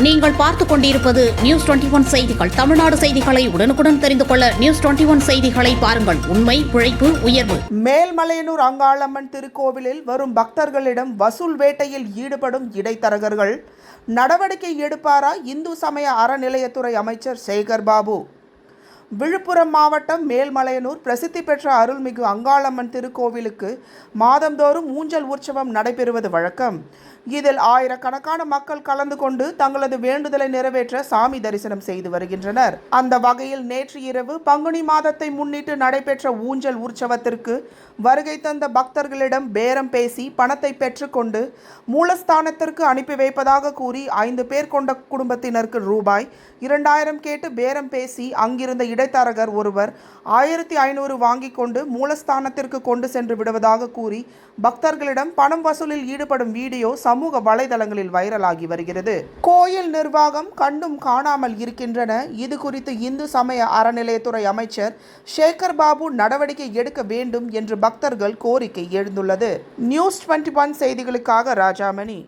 நீங்கள் பார்த்துக் கொண்டிருப்பது நியூஸ் டுவெண்டி ஒன் செய்திகள். தமிழ்நாடு செய்திகளை உடனுக்குடன் தெரிந்து கொள்ள நியூஸ் டுவெண்டி ஒன் செய்திகளை பாருங்கள். உண்மை உழைப்பு உயர்வு. மேல்மலையனூர் அங்காளம்மன் திருக்கோவிலில் வரும் பக்தர்களிடம் வசூல் வேட்டையில் ஈடுபடும் இடைத்தரகர்கள். நடவடிக்கை எடுப்பாரா இந்து சமய அறநிலையத்துறை அமைச்சர் சேகர் பாபு. விழுப்புரம் மாவட்டம் மேல்மலையனூர் பிரசித்தி பெற்ற அருள்மிகு அங்காளம்மன் திருக்கோவிலுக்கு மாதந்தோறும் ஊஞ்சல் உற்சவம் நடைபெறுவது வழக்கம். இதில் ஆயிரக்கணக்கான மக்கள் கலந்து கொண்டு தங்களது வேண்டுதலை நிறைவேற்ற சாமி தரிசனம் செய்து வருகின்றனர். அந்த வகையில் நேற்று இரவு பங்குனி மாதத்தை முன்னிட்டு நடைபெற்ற ஊஞ்சல் உற்சவத்திற்கு வருகை தந்த பக்தர்களிடம் பேரம் பேசி பணத்தை பெற்றுக்கொண்டு மூலஸ்தானத்திற்கு அனுப்பி வைப்பதாக கூறி ஐந்து பேர் கொண்ட குடும்பத்தினருக்கு ரூபாய் இரண்டாயிரம் கேட்டு பேரம் பேசி அங்கிருந்த இடைத்தரகர் ஒருவர் ஆயிரத்தி ஐநூறு வாங்கி கொண்டு மூலஸ்தானத்திற்கு கொண்டு சென்று விடுவதாக கூறி பக்தர்களிடம் பணம் வசூலில் ஈடுபடும் வீடியோ சமூக வலைதளங்களில் வைரலாகி வருகிறது. கோயில் நிர்வாகம் கண்டும் காணாமல் இருக்கின்றன. இது குறித்து இந்து சமய அறநிலையத்துறை அமைச்சர் சேகர் பாபு நடவடிக்கை எடுக்க வேண்டும் என்று பக்தர்கள் கோரிக்கை எழுந்துள்ளது. நியூஸ் டுவெண்ட்டி ஒன் செய்திகளுக்காக ராஜாமணி.